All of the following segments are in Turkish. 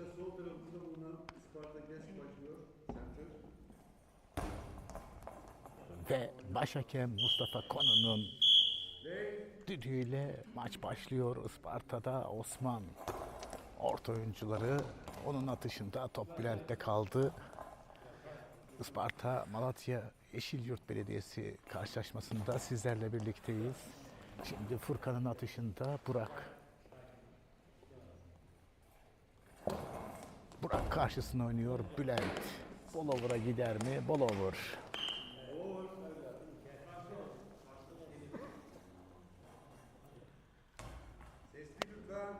Maça sol tarafında bulunan Sparta Geç başlıyor. Center. Ve baş hakem Mustafa Konu'nun düdüğüyle maç başlıyor. Isparta'da Osman orta oyuncuları onun atışında top Bülent'te kaldı. Isparta Malatya Yeşilyurt Belediyesi karşılaşmasında sizlerle birlikteyiz. Şimdi Furkan'ın atışında Burak. Karşısına oynuyor Bülent. Bol over'a gider mi? Bol over. Sesli lütfen.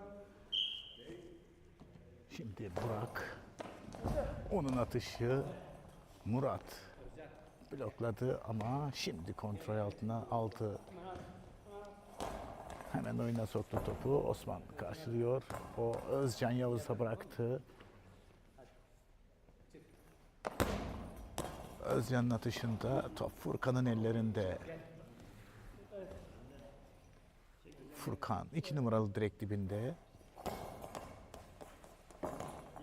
Şimdi Burak. Onun atışı Murat blokladı ama şimdi kontrol altına aldı. Hemen oyuna soktu topu. Osman karşılıyor. O Özcan Yavuz'a bıraktı. Özcan'ın atışında top Furkan'ın ellerinde. Furkan iki numaralı direkt dibinde.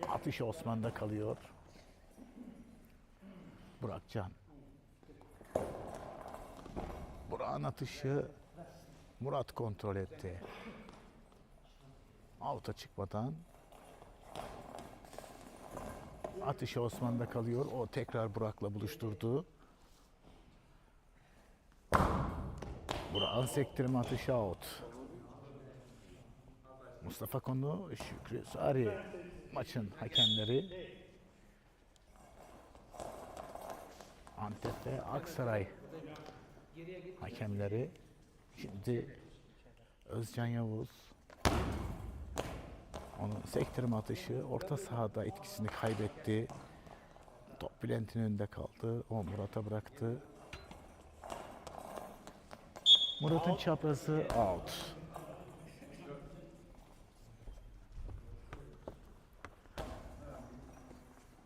Atışı Osman'da kalıyor. Burakcan. Burak'ın atışı Murat kontrol etti. Out'a çıkmadan atışı Osman'da kalıyor. O tekrar Burak'la buluşturdu. Burak'ın sektirme atışı out. Mustafa Konu, Şükrü Sari maçın hakemleri. Antep ve Aksaray hakemleri. Şimdi Özcan Yavuz onun sektirme atışı orta sahada etkisini kaybetti. Top Bülent'in önünde kaldı. O Murat'a bıraktı. Murat'ın çaprazı out.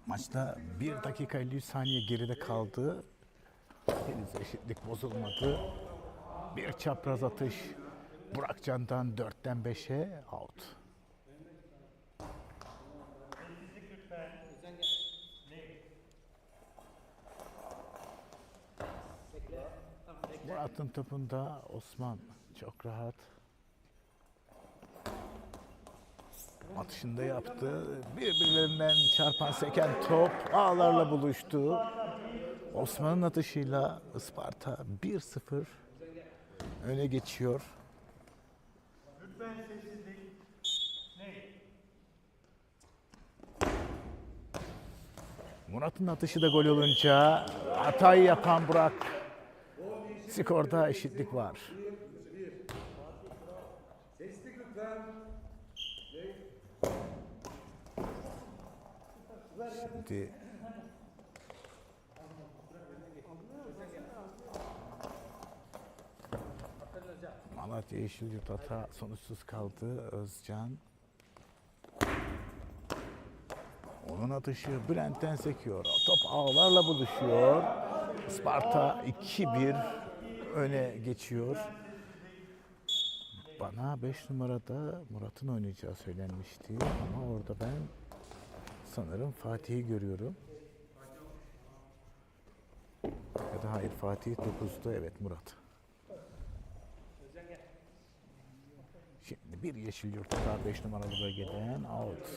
Maçta 1 dakika 53 saniye geride kaldı. Henüz eşitlik bozulmadı. Bir çapraz atış. Burak Can'dan 4'ten 5'e out. Murat'ın topunda Osman çok rahat. Atışında yaptı. Birbirlerinden çarpan seken top ağlarla buluştu. Osman'ın atışıyla Isparta 1-0 öne geçiyor. Murat'ın atışı da gol olunca hatayı yapan Burak skorda eşitlik var. Sesli lütfen. Şimdi Malatya Yeşilyurt hata sonuçsuz kaldı. Özcan onun atışı Bülent'ten sekiyor. Top ağlarla buluşuyor. Sparta 2-1 öne geçiyor. Bana 5 numarada Murat'ın oynayacağı söylenmişti ama orada ben sanırım Fatih'i görüyorum. Ya da hayır Fatih 9'da evet Murat. Şimdi bir yeşil yurtta daha 5 numaralı bölgeden out.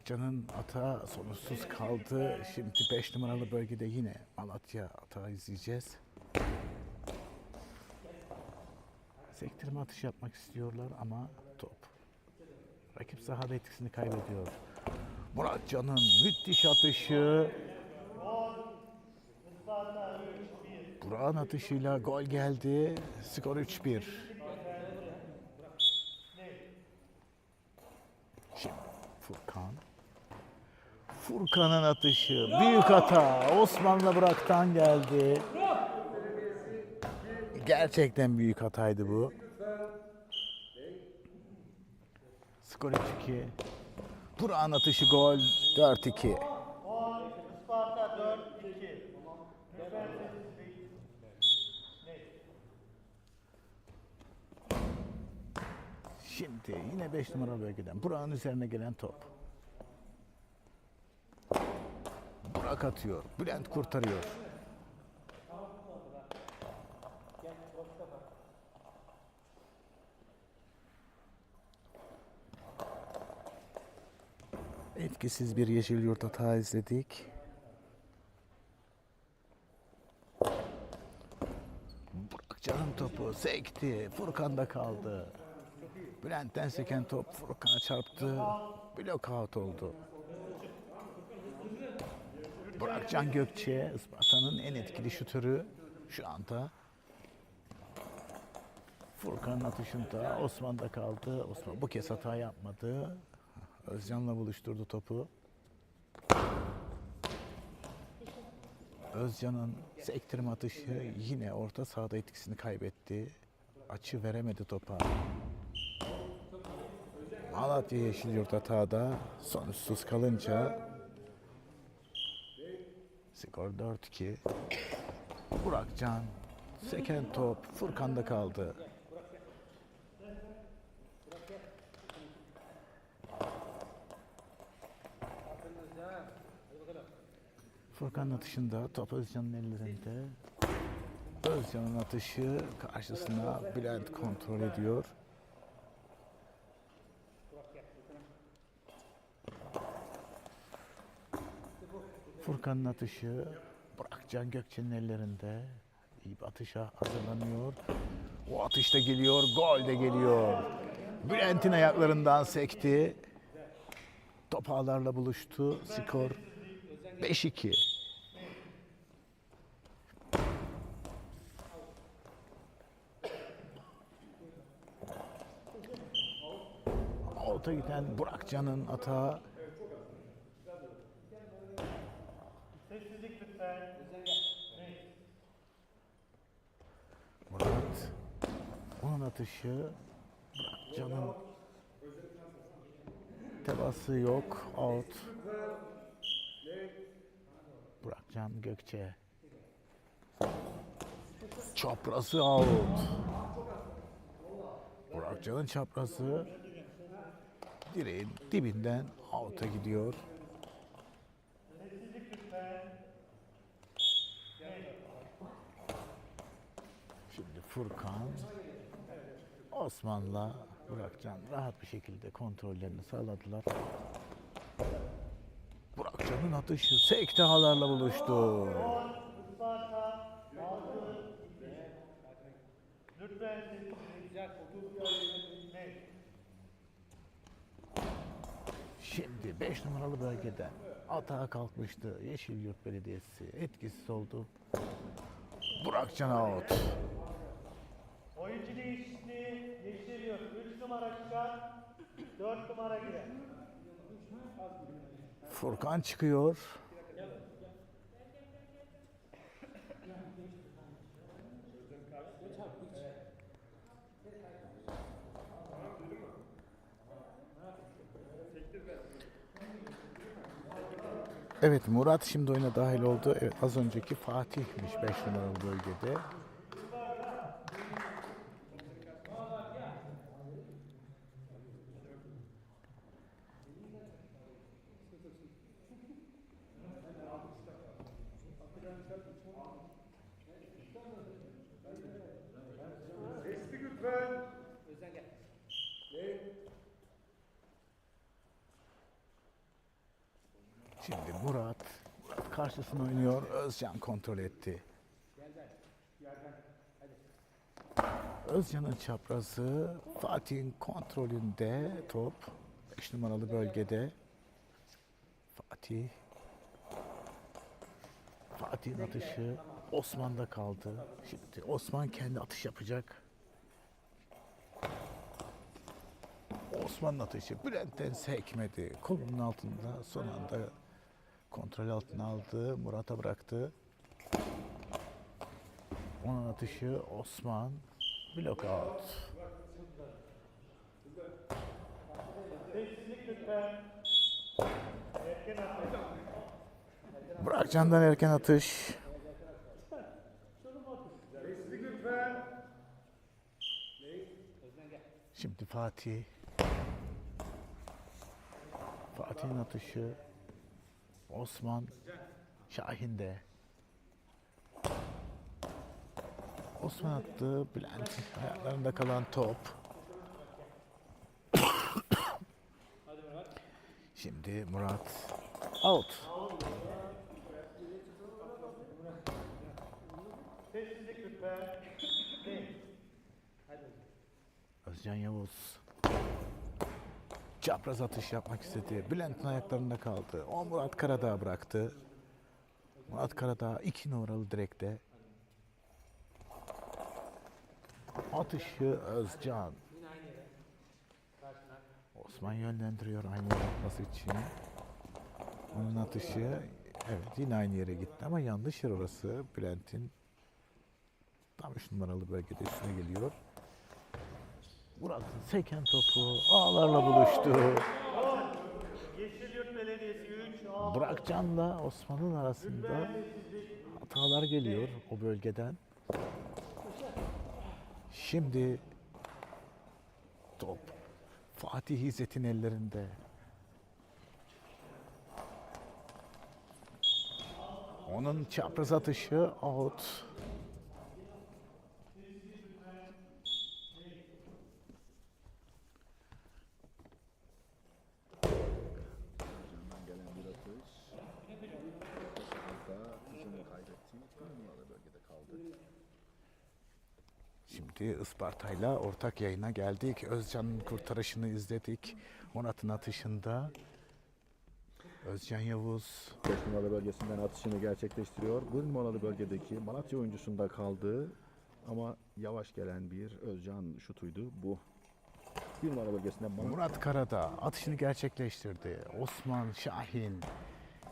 Burakcan'ın ata sonuçsuz kaldı. Şimdi 5 numaralı bölgede yine Malatya ata izleyeceğiz. Sektirme atış yapmak istiyorlar ama top. Rakip sahada etkisini kaybediyor. Muratcan'ın müthiş atışı. Burak'ın atışıyla gol geldi. Skor 3-1. Furkan'ın atışı. Büyük hata. Osman'la bıraktan geldi. Gerçekten büyük hataydı bu. Skor 3-2. Burak'ın atışı gol 4-2. Şimdi yine 5 numara bölgeden Burak'ın üzerine gelen top. Burak atıyor. Bülent kurtarıyor. Etkisiz bir yeşil yurt hata izledik. Burakcan'ın topu sekti. Furkan'da kaldı. Bülent'ten seken top Furkan'a çarptı. Blok out oldu. Burakcan Gökçe, Isparta'nın en etkili şutörü şu anda. Furkan'ın atışında Osman'da kaldı. Osman bu kez hata yapmadı. Özcan'la buluşturdu topu. Özcan'ın sektirme atışı yine orta sahada etkisini kaybetti. Açı veremedi topa. Malatya Yeşilyurt hatada sonuçsuz kalınca skor 4-2. Burakcan seken top Furkan'da kaldı. Furkan'ın atışında top Özcan'ın ellerinde. Özcan'ın atışı karşısına Bülent kontrol ediyor. Furkan'ın atışı Burakcan Gökçe'nin ellerinde. İyi bir atışa hazırlanıyor. O atış da geliyor, gol de geliyor. Bülent'in ayaklarından sekti. Top ağlarla buluştu. Skor 5-2. Alta giden Burakcan'ın atağı Sessizlik lütfen. Murat. Onun atışı Burakcan'ın teması yok. Out. Burakcan Gökçe. Çaprazı out. Burakcan'ın çaprazı direğin dibinden out'a gidiyor. Şimdi Furkan Osman'la Burakcan rahat bir şekilde kontrollerini sağladılar. Burakcan'ın atışı sektahalarla buluştu. Şimdi 5 numaralı bölgeden atağa kalkmıştı Yeşilyurt Belediyesi. Etkisiz oldu. Burakcan out. Oyuncu değişikliği geçiriyor. 3 numara çıkar. 4 numara girer. Furkan çıkıyor. Evet Murat şimdi oyuna dahil oldu. Evet, az önceki Fatih'miş 5 numaralı bölgede. Sesli lütfen. Şimdi Murat, Murat karşısına oynuyor. Özcan kontrol etti. Özcan'ın çaprazı Fatih'in kontrolünde top 5 numaralı bölgede. Fatih Fatih'in atışı Osman'da kaldı. Şimdi Osman kendi atış yapacak. Osman'ın atışı Bülent'ten sekmedi. Kolunun altında son anda kontrol altına aldı. Murat'a bıraktı. Onun atışı Osman. Blok out. Burakcan'dan erken atış. Şimdi Fatih. Fatih'in atışı. Osman Şahin de. Osman attı. Bülent ayaklarında kalan top. Şimdi Murat out. Özcan Yavuz. Çapraz atış yapmak istedi. Bülent'in ayaklarında kaldı. O Murat Karadağ bıraktı. Murat Karadağ iki numaralı direkte. Atışı Özcan. Osman yönlendiriyor aynı yere atması için. Onun atışı evet yine aynı yere gitti ama yanlış yer orası. Bülent'in tam 3 numaralı bölgede üstüne geliyor. Murat'ın seken topu ağlarla buluştu. Yeşilyurt Belediyesi 3 A. Burakcan'la Osman'ın arasında hatalar geliyor o bölgeden. Şimdi top Fatih İzzet'in ellerinde. Onun çapraz atışı out. Hocamdan gelen bir atış. Hatta hücumu kaybetti. Bir numaralı bölgede kaldı. Şimdi Isparta'yla ortak yayına geldik. Özcan'ın kurtarışını izledik. Murat'ın atışında. Özcan Yavuz 5 numaralı bölgesinden atışını gerçekleştiriyor. 1 numaralı bölgedeki Malatya oyuncusunda kaldı. Ama yavaş gelen bir Özcan şutuydu bu. 1 numaralı bölgesinden Malatya. Murat Karadağ atışını gerçekleştirdi. Osman Şahin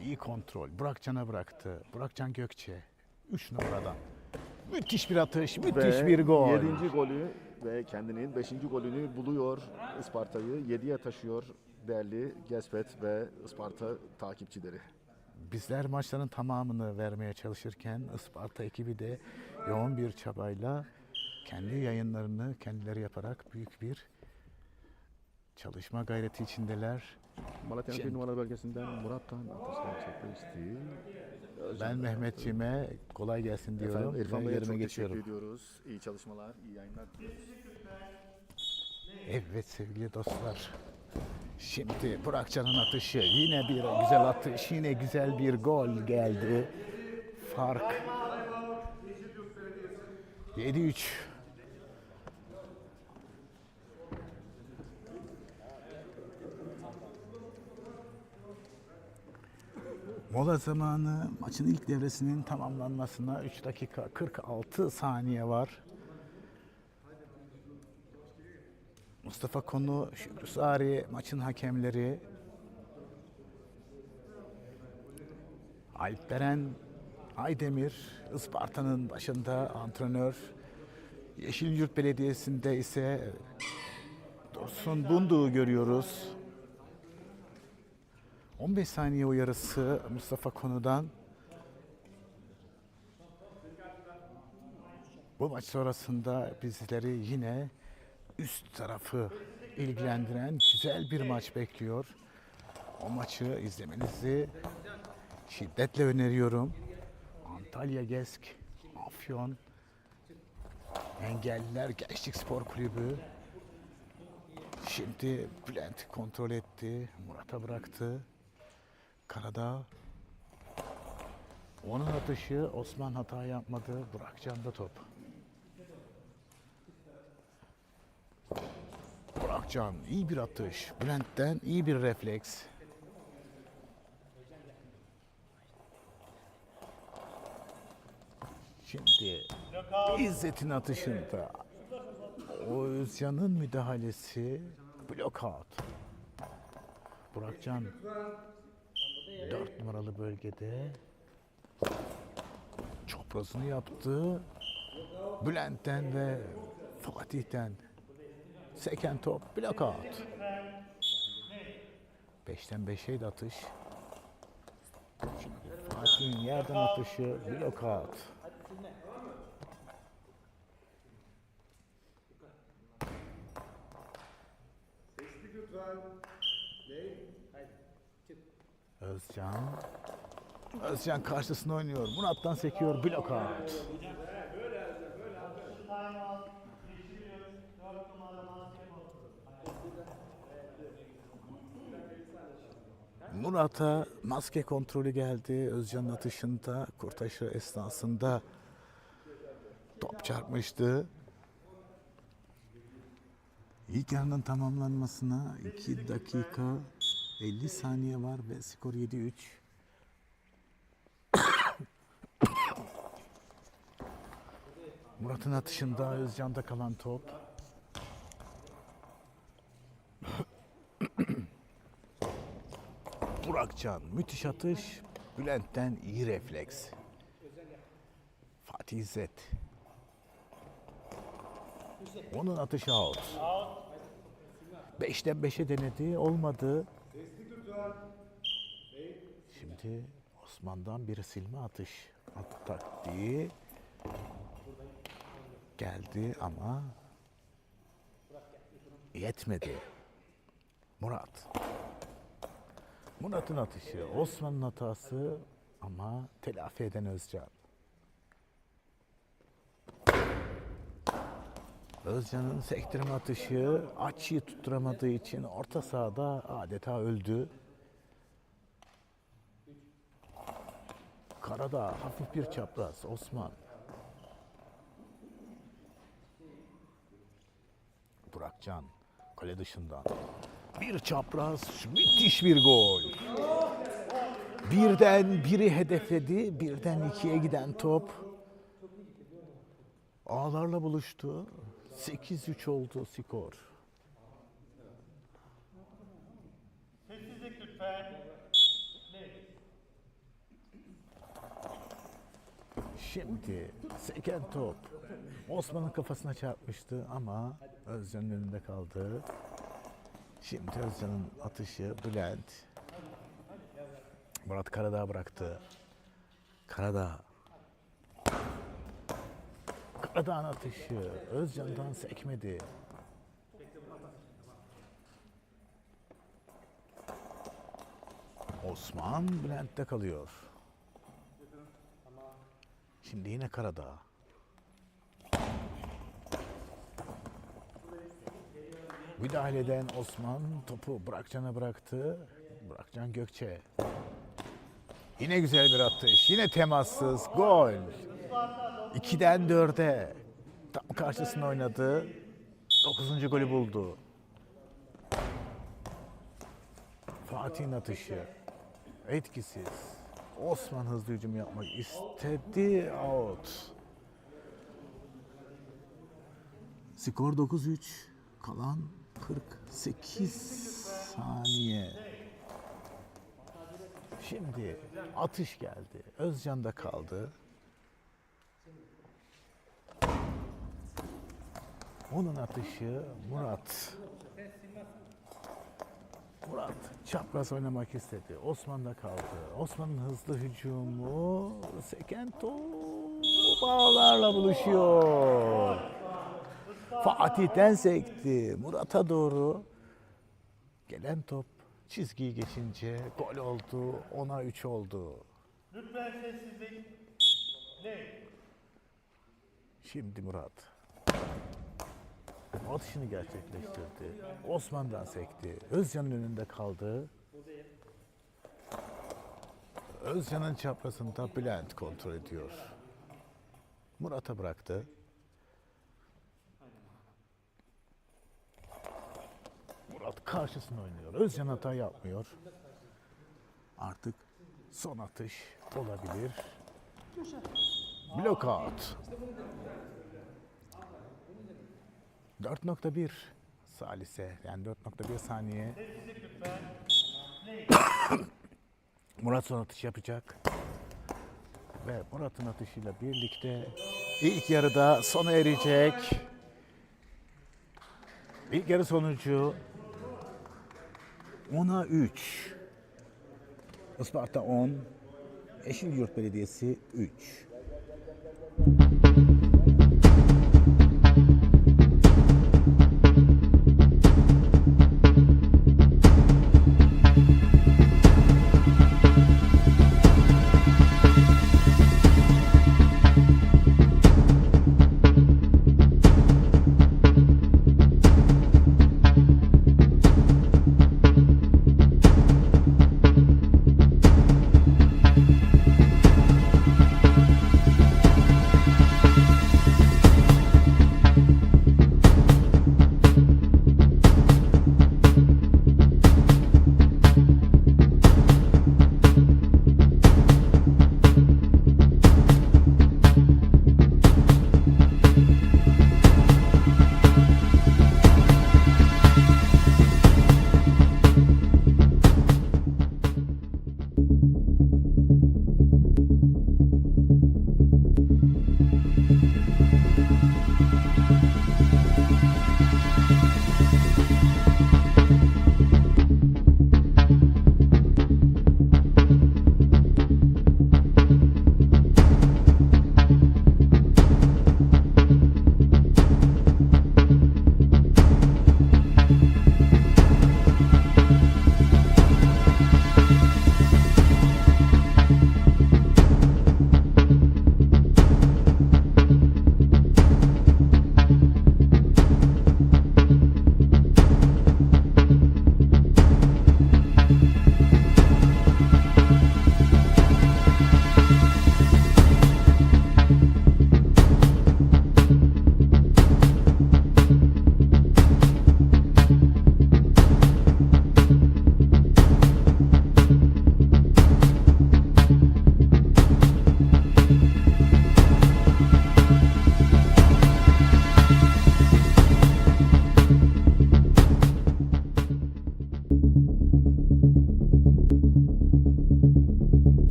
iyi kontrol. Burakcan'a bıraktı. Burakcan Gökçe 3 numaradan. Müthiş bir atış, müthiş Ve bir gol. 7. golü ve kendinin 5. golünü buluyor. Isparta'yı 7'ye taşıyor değerli Gespet ve Isparta takipçileri. Bizler maçların tamamını vermeye çalışırken Isparta ekibi de yoğun bir çabayla kendi yayınlarını kendileri yaparak büyük bir çalışma gayreti içindeler. Malatya'nın bir numaralı bölgesinden Murat'tan atış gerçekleşti. Ben Mehmetçiğime kolay gelsin diyorum Efendim İrfan ve Bey'e çok geçiyorum. teşekkür ediyoruz. İyi çalışmalar, iyi yayınlar diliyoruz. Evet sevgili dostlar. Şimdi Burakcan'ın atışı yine bir güzel atış, yine güzel bir gol geldi. Fark 7-3. Mola zamanı maçın ilk devresinin tamamlanmasına 3 dakika 46 saniye var. Mustafa Konu, Şükrü Sari, maçın hakemleri. Alperen Aydemir, Isparta'nın başında antrenör. Yeşilyurt Belediyesi'nde ise Dursun Bundu'yu görüyoruz. 15 saniye uyarısı Mustafa Konu'dan. Bu maç sonrasında bizleri yine üst tarafı ilgilendiren güzel bir maç bekliyor. O maçı izlemenizi şiddetle öneriyorum. Antalya Gesk, Afyon, Engelliler Gençlik Spor Kulübü. Şimdi Bülent kontrol etti, Murat'a bıraktı. Karadağ. Onun atışı Osman hata yapmadı, Burakcan'da top. Burakcan iyi bir atış. Bülent'ten iyi bir refleks. Şimdi. İzzet'in atışında Özcan'ın müdahalesi blokout. Burakcan 4 numaralı bölgede çaprazını yaptı. Bülent'ten ve Fatih'ten seken top blokout. 5'ten 5'e de atış. Fatih'in yerden atışı blokout. Özcan. Özcan karşısına oynuyor. Murat'tan sekiyor. Blok out. Time out. Yeşil yurt. 4 numara maske kontrolü. Murat'a maske kontrolü geldi. Özcan'ın atışında kurtarışı esnasında top çarpmıştı. İlk yarının tamamlanmasına 2 dakika 50 saniye var ve skor 7-3. Murat'ın atışında Özcan'da kalan top. Burakcan müthiş atış. Bülent'ten iyi refleks. Fatih İzzet. Onun atışı out. Beşten 5'e denedi. Olmadı. Şimdi Osman'dan bir silme atış. At taktiği. Geldi ama yetmedi. Murat. Murat'ın atışı, Osman'ın hatası ama telafi eden Özcan. Özcan'ın sektirme atışı açıyı tutturamadığı için orta sahada adeta öldü. Karada hafif bir çapraz Osman. Burakcan kale dışından bir çapraz müthiş bir gol. Birden biri hedefledi, birden ikiye giden top ağlarla buluştu. 8-3 oldu skor. Sessizlik lütfen. Şimdi seken top Osman'ın kafasına çarpmıştı ama Özcan'ın önünde kaldı. Şimdi Özcan'ın atışı Bülent. Murat Karadağ bıraktı. Karadağ. Karadağ'ın atışı Özcan'dan sekmedi. Osman Bülent'te kalıyor. Şimdi yine Karadağ. Müdahale eden Osman topu Burakcan'a bıraktı. Burakcan Gökçe. Yine güzel bir atış. Yine temassız. Gol. 2'den 4'e. Tam karşısına oynadı. 9. golü buldu. Fatih'in atışı. Etkisiz. Osman hızlı hücum yapmak istedi. Out. Skor 9-3. Kalan 48 saniye. Şimdi atış geldi. Özcan da kaldı. Onun atışı Murat. Murat çapraz oynamak istedi. Osman da kaldı. Osman'ın hızlı hücumu seken top bağlarla buluşuyor. Fatih'ten sekti. Murat'a doğru gelen top çizgiyi geçince gol oldu. 10'a 3 oldu. Lütfen sessizlik. Play. Şimdi Murat. Atışını gerçekleştirdi. Osman'dan sekti. Özcan'ın önünde kaldı. Özcan'ın çaprazında Bülent kontrol ediyor. Murat'a bıraktı. Murat karşısına oynuyor. Özcan hata yapmıyor. Artık son atış olabilir. Block out. 4.1 salise yani 4.1 saniye. Murat son atış yapacak. Ve Murat'ın atışıyla birlikte ilk yarıda sona erecek. İlk yarı sonucu 10'a 3. Isparta 10, Yeşilyurt Belediyesi 3.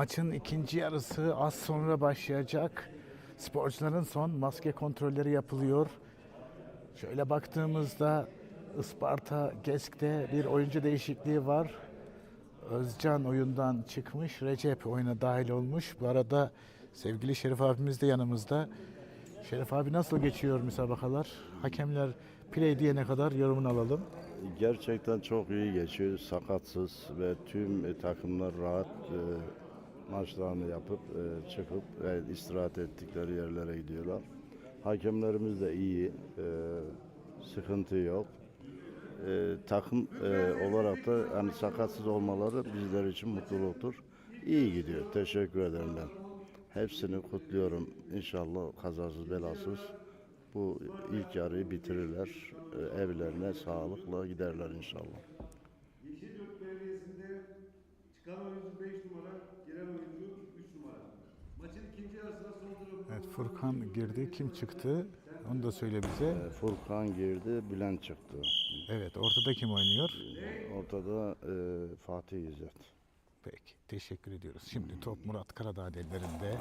Maçın ikinci yarısı az sonra başlayacak. Sporcuların son maske kontrolleri yapılıyor. Şöyle baktığımızda Isparta Gesk'te bir oyuncu değişikliği var. Özcan oyundan çıkmış, Recep oyuna dahil olmuş. Bu arada sevgili Şerif abimiz de yanımızda. Şerif abi nasıl geçiyor müsabakalar? Hakemler play diyene kadar yorumunu alalım. Gerçekten çok iyi geçiyor. Sakatsız ve tüm e, takımlar rahat e, maçlarını yapıp e, çıkıp ve istirahat ettikleri yerlere gidiyorlar. Hakemlerimiz de iyi. e, sıkıntı yok. E, takım e, olarak da hani sakatsız olmaları bizler için mutluluktur. İyi gidiyor. Teşekkür ederim ben. Hepsini kutluyorum. İnşallah kazasız belasız bu ilk yarıyı bitirirler. E, evlerine sağlıkla giderler inşallah. Yeşilyurt Belediyesi'nde çıkan oyuncu 5 numara, giren oyuncu 3 numara. Maçın ikinci yarısında son durum. Evet Furkan girdi. Kim çıktı? Onu da söyle bize. E, Furkan girdi, Bülent çıktı. Evet ortada kim oynuyor? Ortada e, Fatih İzzet. Peki teşekkür ediyoruz. Şimdi top Murat Karadağ ellerinde.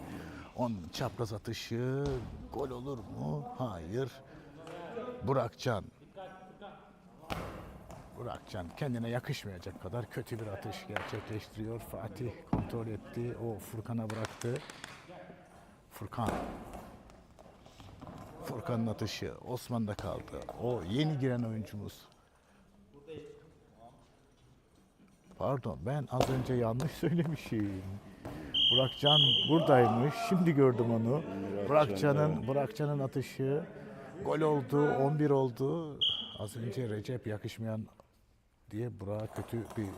On çapraz atışı gol olur mu? Hayır. Burakcan. Burakcan kendine yakışmayacak kadar kötü bir atış gerçekleştiriyor. Fatih kontrol etti. O Furkan'a bıraktı. Furkan. Furkan'ın atışı Osman'da kaldı. O yeni giren oyuncumuz. Pardon ben az önce yanlış söylemişim. Burakcan buradaymış. Şimdi gördüm onu. Burakcan'ın Burakcan'ın atışı gol oldu, 11 oldu. Az önce Recep yakışmayan diye Burak'a kötü bir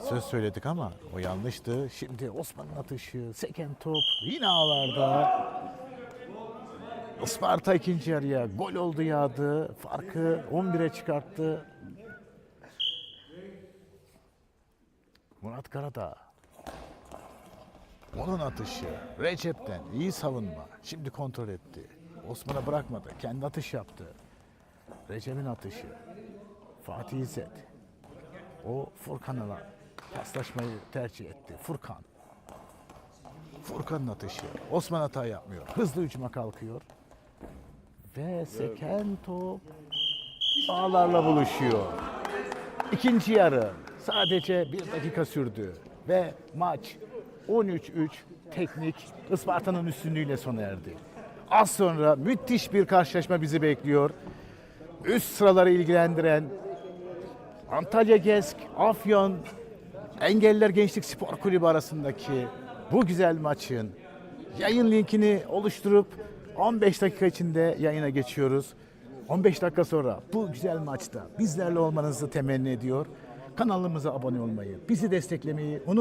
söz söyledik ama o yanlıştı. Şimdi Osman'ın atışı, seken top yine ağlarda. Isparta ikinci yarıya gol oldu yağdı. Farkı 11'e çıkarttı. Murat Karadağ. Onun atışı. Recep'ten iyi savunma. Şimdi kontrol etti. Osman'a bırakmadı. Kendi atış yaptı. Recep'in atışı. Fatih İzzet. O Furkan'la paslaşmayı tercih etti. Furkan. Furkan'ın atışı. Osman hata yapmıyor. Hızlı hücuma kalkıyor. Ve seken top ağlarla buluşuyor. İkinci yarı sadece bir dakika sürdü ve maç 13-3 teknik Isparta'nın üstünlüğüyle sona erdi. Az sonra müthiş bir karşılaşma bizi bekliyor. Üst sıraları ilgilendiren Antalya Gesk, Afyon, Engelliler Gençlik Spor Kulübü arasındaki bu güzel maçın yayın linkini oluşturup 15 dakika içinde yayına geçiyoruz. 15 dakika sonra bu güzel maçta bizlerle olmanızı temenni ediyor. Kanalımıza abone olmayı, bizi desteklemeyi unutmayın.